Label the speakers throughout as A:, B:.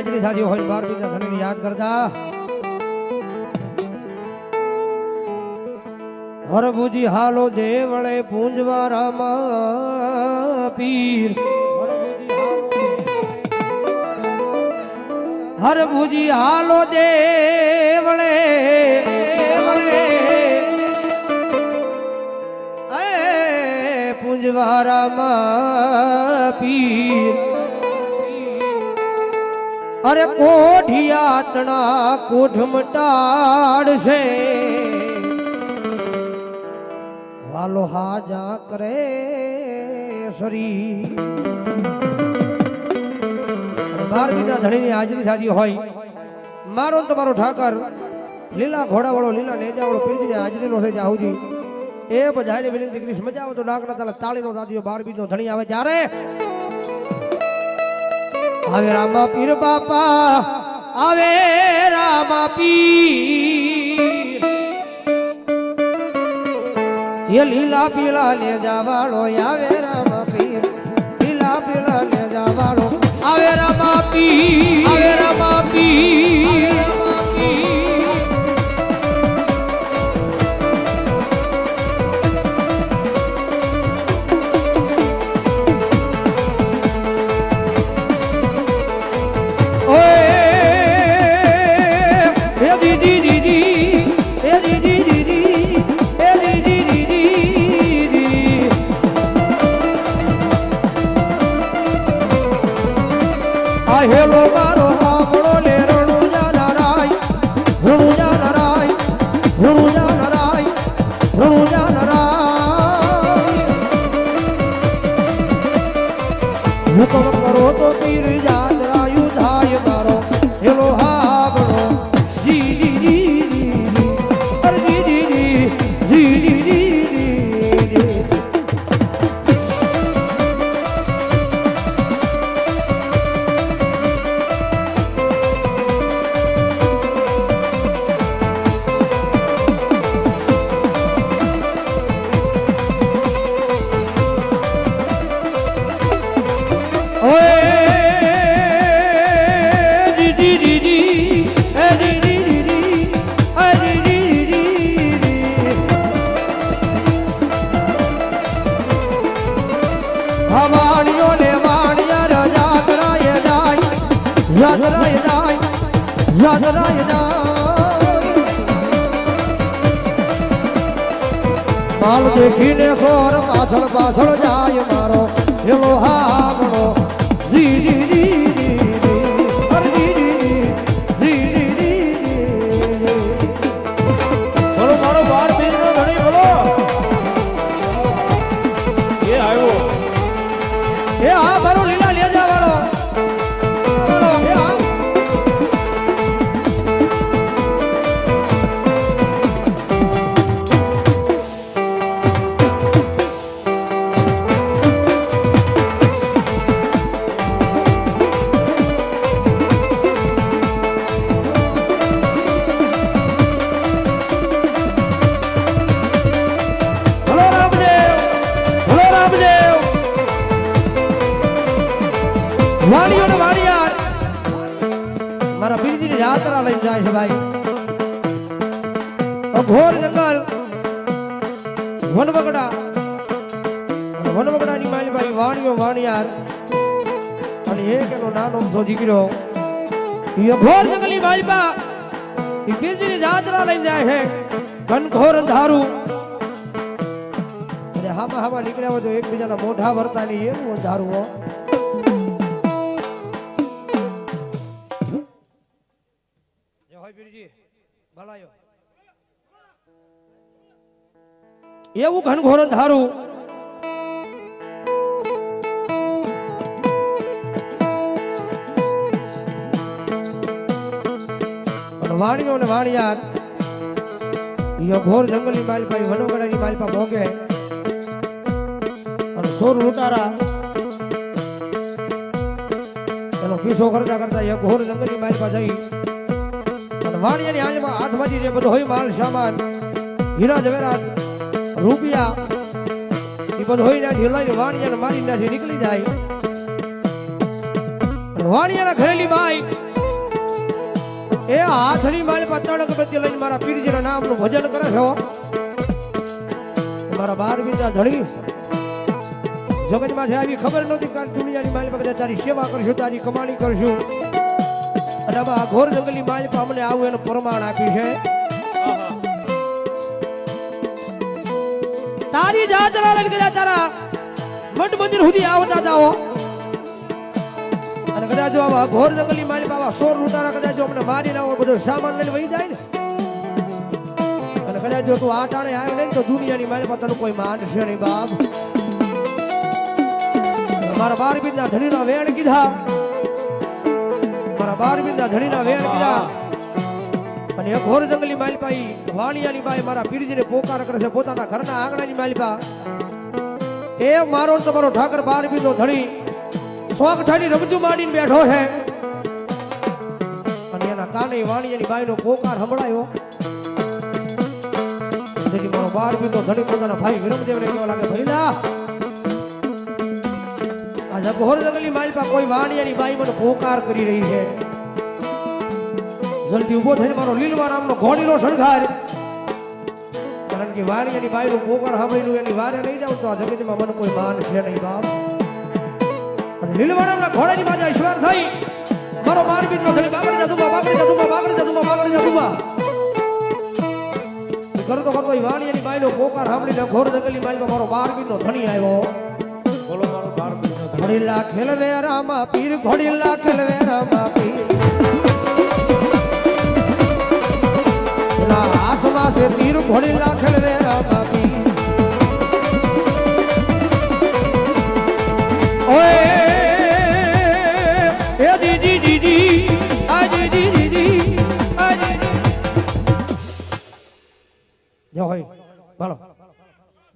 A: હાજરી સાથી હોય બાર બીજા ધણીને યાદ કરતા. હરભુજી હાલો દેવળે પૂંજવારામાં પીર. હરભુજી હાલો દેવળે પૂંજવારામાં પીર. અરે કોઢિયાતણા કોઢ મટાડશે વાલો હાજા કરે સરી બાર બીજા ધણીની હાજરી થાતી હોય. મારો તમારો ઠાકર. લીલા ઘોડાવાળો, લીલા નેજાવાળો હાજરી હાજરીનો છે જ્યાં સુધી એ બધાને વિનંતી કરીશ મજા આવે તો ડાકના તાલે તાળીનો દાદીઓ બાર બીજો ધણી આવે ત્યારે. આવે રામા પીર બાપા, આવે રામા પીર. એ લીલા પીલા લે જાવાળો આવે રામા પીર. લીલા પીલા લે જાવાળો આવે રામા પીર. આવે રામા પીર. vai relogar. માલ દેખીને સોર પાછળ પાછળ જાય મારો જી જી જી જી જી. માણસો દીકરો ઘોર જંગલી બાલપા ગીરજીની જાત્રા લઈ જાય છે ઘનઘોર ધારું અને હામાં હામાં નીકળ્યા હોય તો એકબીજાના મોઢા વરતા નહીં એવું ધારું હો એવું ઘનઘોર ધારું અંધારું અને વાણિયાર ઘોર જંગલની માલપા વનવગડાની માલપા ભોગે. અને સોર લૂંટારા એનો પીછો કરતા કરતા એ ઘોર જંગલની માલપા જઈ. અને વાણિયાની હાલમાં હાથમાંથી જે બધો હોય માલ, સામાન, હીરા, જવેરાત, રૂપિયા. એ બધું હોય ના લઈને વાણિયાને મારી નાખી નીકળી જાય. વાણિયાના ઘરેલી બાઈ એ હાથની પર ત્રણ અગરબત્તી લઈને મારા પીરજીના નામનું ભજન કરે છે મારા બાર બીજા ધણી. જગતમાંથી આવી ખબર નહોતી કારણ દુનિયાની માલ પર તારી સેવા કરશું, તારી કમાણી કરશું. અને આ ઘોર જંગલી માલ પર અમને આવું એનું પ્રમાણ આપ્યું છે. તારી જાતરા લઈને કદાચ તારા મઠ મંદિર સુધી આવતા જાઓ અને કદાચ જો આવા ઘોર જંગલી સોર લૂંટારા કદાચ જો અમને મારી ના હોય, બધો સામાન લઈને વહી જાય ને. અને કદાચ જો તું આ ટાણે આવ્યો નહીં તો દુનિયાની મારે પર તને કોઈ માનશે નહીં બાપ. મારા બાર બીજના ધણીના વેણ કીધા. મારા બાર બીજના ધણીના વેણ કીધા. અને એક હોર જંગલી માલપાઈ વાણિયાની બાઈ મારા પીરજીને પોકાર કરે છે, પોતાના ઘરના આંગણાની માલપા એ મારો તમારો ઠાકર બાર બીજનો ધણી. શોખ ઠાની રમજુ માંડીને બેઠો છે. કાને વાણિયાની બાઈનો પોકાર સંભળાયો. તેથી મારો બાર બીજનો ધણી પોતાના ભાઈ વિરમદેવને કહેવા લાગે ભઈલા આ જગહોર જંગલી માલપા કોઈ વાણિયાની બાઈ મને પોકાર કરી રહી છે. જલ્દી ઊભો થઈને મારો લીલવા નામનો ઘોડીનો શણગાર. કારણ કે વાણિયાની બાઈનો પોકાર સાંભળીને એની વારે નહીં જાઉં તો આ જગતમાં મને કોઈ માન છે નહીં, બાપ. અને લીલવા નામના ઘોડાની માજા ઈશ્વર થઈ. મારો બાર બીજનો ઘડી બાગડી જાતુમાં બાગડી જાતુમાં બાગડી જાતુમાં બાગડી જાતુમાં કરતો કરતો એ વાણિયાની બાઈનો પોકાર સાંભળીને ઘોર જંગલી માલમાં મારો બાર નો ધણી આવ્યો.
B: બોલો મારો બાર નો ધણી.
A: ઘોડીલા ખેલવે રામા પીર ઘોડીલા ખેલવે રામા પીર. પેલા હાથમાં છે તીર ઘોડીલા ખેલવે રામા પીર. ઓય!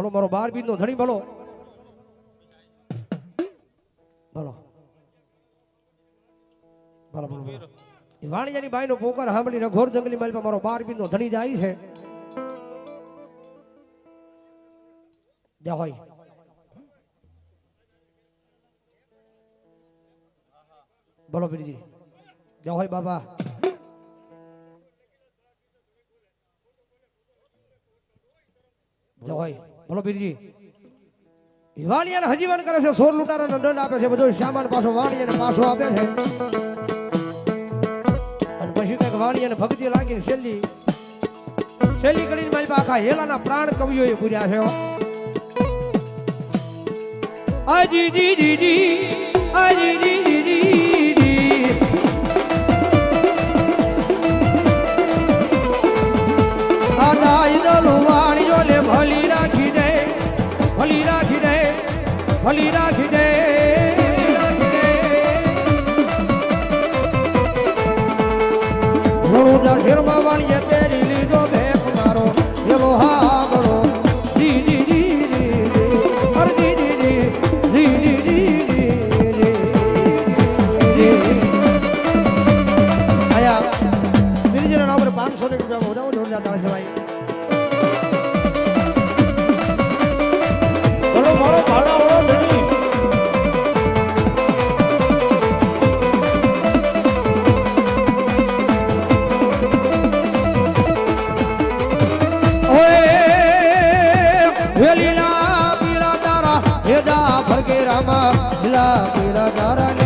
A: બોલો મારો બાર બીજ નો ધણી બોલો બોલો બોલો બોલો વાણિયાની બાઈ નો પોકાર સાંભળીને ઘોર જંગલી માલમાં મારો બાર બીનો ધણી જાય છે. જા હોય. બોલો બીરજી જા હોય બાબા જા હજીવન કરે છે, સોર લૂંટારાને દંડ આપે છે બધો સામાન પાછો વાણિયાને પાછો આપે છે. અને પછી કંઈક વાણિયાને ભક્તિ લાગીને છેલ્લી છેલ્લી કરીને મારી આખા હેલાના પ્રાણ કવિઓ એ પૂર્યા છે અજી ડી ડી આજી રામા લીલા પીળા તારા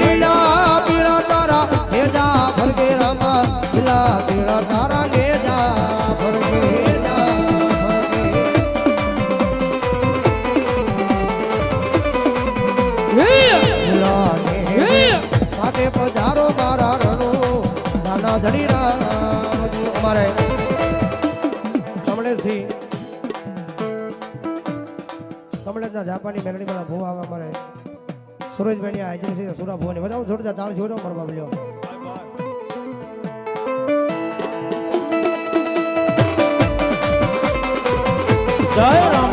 B: લીલા પીળા તારા હેજા ભરગે રામા. લીલા પીળા
A: તારા હેજા ભરગે સાથે પધારો મારા રણો. નાના ધણી સુરજભાઈની હાજરી છે સુરા ભુવાની. બધા જોરદાર તાળ જોડો મારો બાબલ્યો
B: જય રામાપીર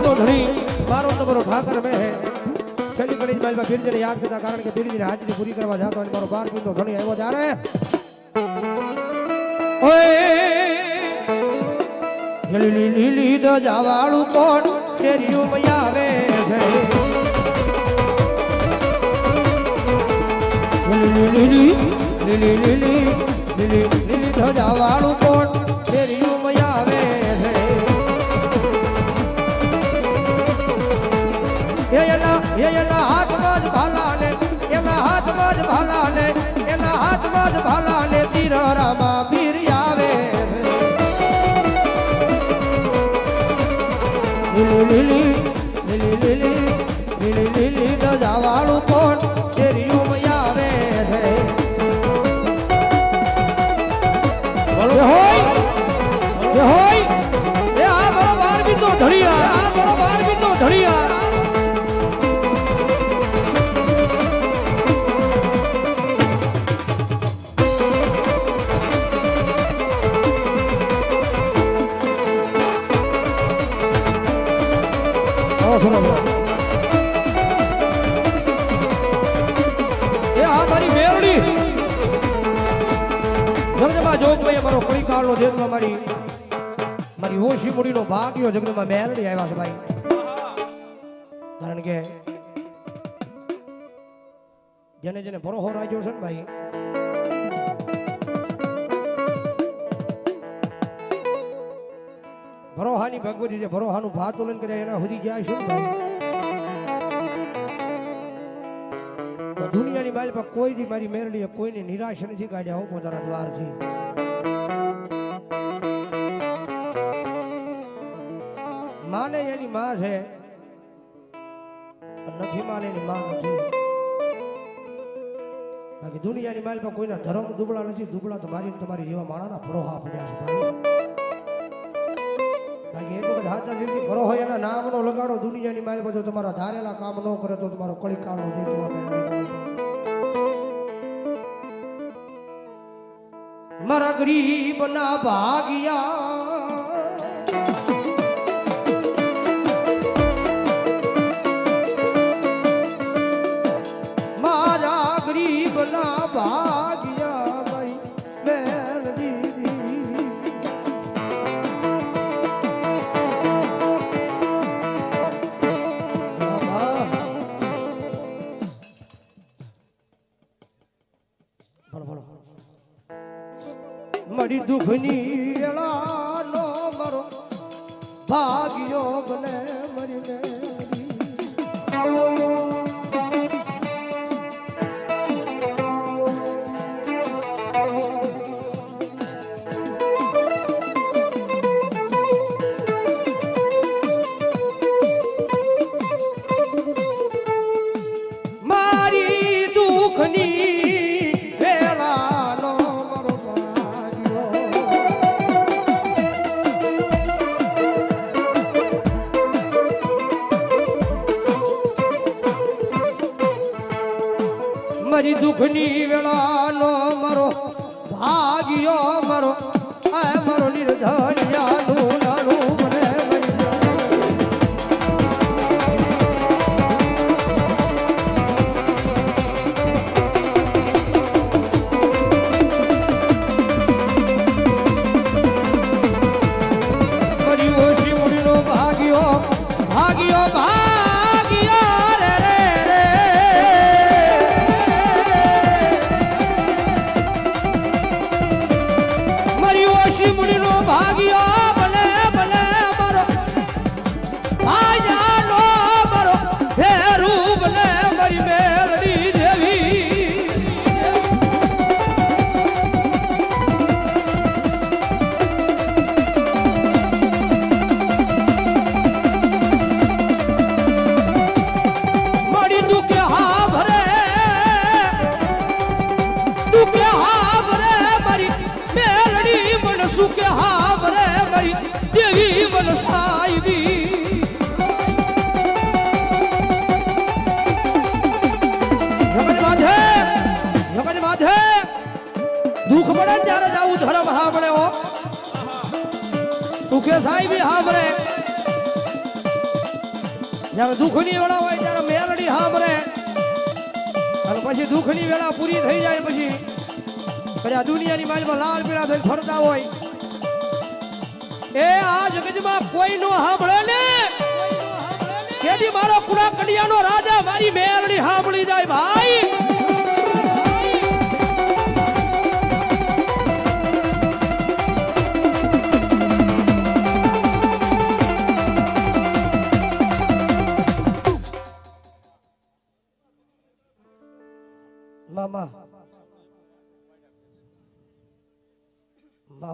A: બીજો ધણી મારો તમારો ઠાકર મેં હે છેલ્લી ઘડી મારી પીરજીને યાદ કરતા કારણ કે પીરજીની હાજરી પૂરી કરવા જાતો અને મારો બાર બીજો ધણી આવ્યો ત્યારે ઓય લીલી લીલી દ જાવાળું કોણ શેરીયું આવે છે લીલી લીલી લીલી લીલી લીલી લીલી ધજાવાળું કોણ એ એના એ એના હાથમાં જ ભાલા ને એના હાથમાં જ ભાલા ને એના હાથમાં જ ભાલા ને તીર રામા કળી મારી મારી ઓછી મૂડીનો ભાગ્યો જગદંબા મેરડી આવ્યા છે ભાઈ. કારણ કે જેને જેને ભરોહો રાખ્યો છે ને ભાઈ, ભરોહાની ભગવતી છે ભરોહાનું ભાતુલન કર્યા એના સુધી ગયા ભાઈ. દુનિયાની બાજુ કોઈ દી મારી મેરડીએ કોઈની નિરાશ નથી કાઢ્યા હો પોતાના દ્વારથી એની માં છે. નથી માને એની માં નથી. બાકી દુનિયાની માલ પર કોઈના ધર્મ દુબળા નથી, દુબળા તો મારી તમારી જેવા માણાના ભરોહા પડ્યા છે બાકી એ વખત હાથા જિંદગી ભરો હોય એના નામનો લગાડો દુનિયાની માલ પર, જો તમારા ધારેલા કામ ન કરે તો તમારો કળી કાળનો દે મારા ગરીબ ના ભાગ્યા મળી દુઃખની એળાનો મારો ભાગ્યો બને મરીને. મારી દુઃખની વેળાનો સુખે સાઈબી હાંભરે જ્યારે દુઃખની વેળા હોય ત્યારે મેલડી હાંભરે અને પછી દુઃખની વેળા પૂરી થઈ જાય પછી કદાચ દુનિયાની માલમાં લાલ પીળા થઈ ફરતા હોય. એ આ જગતમાં કોઈ નો સાંભળે ને. કેદી મારો કુડા કડિયાનો રાજા મારી મેરડી સાંભળી જાય ભાઈ.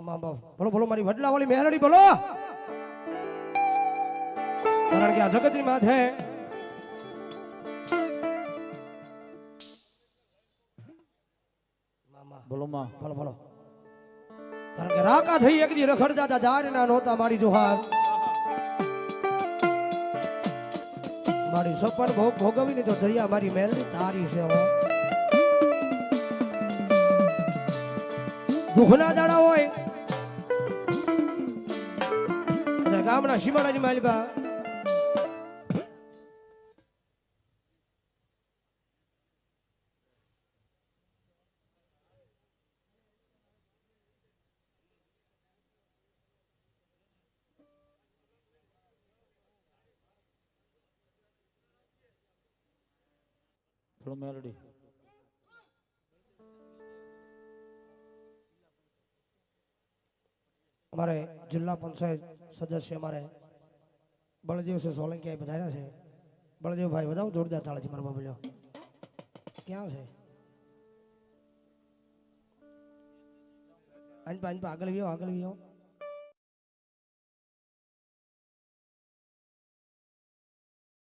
A: બોલો બોલો મારી વડલા વાળી મહેરણી બોલો. કારણ કે આ જગતની માથે
B: બોલો માં.
A: બોલો બોલો. કારણ કે રાકા થઈ એક દી રખડતા હતા જાર ના નહોતા મારી જોહાર. મારી સપન ભોગ ભોગવી તો દરિયા મારી મેલ તારી છે દુઃખના દાડા હોય અને ગામના
B: માલિબા મેલડી
A: અમારે જિલ્લા પંચાયત સદસ્ય અમારે બળદેવ છે, સોલંકી અહીં છે છે. બળદેવભાઈ બધા જોરદાર તાળે છે મારા બાબલ્યો ક્યાં છે? અંજપા આગળ ગયો આગળ ગયો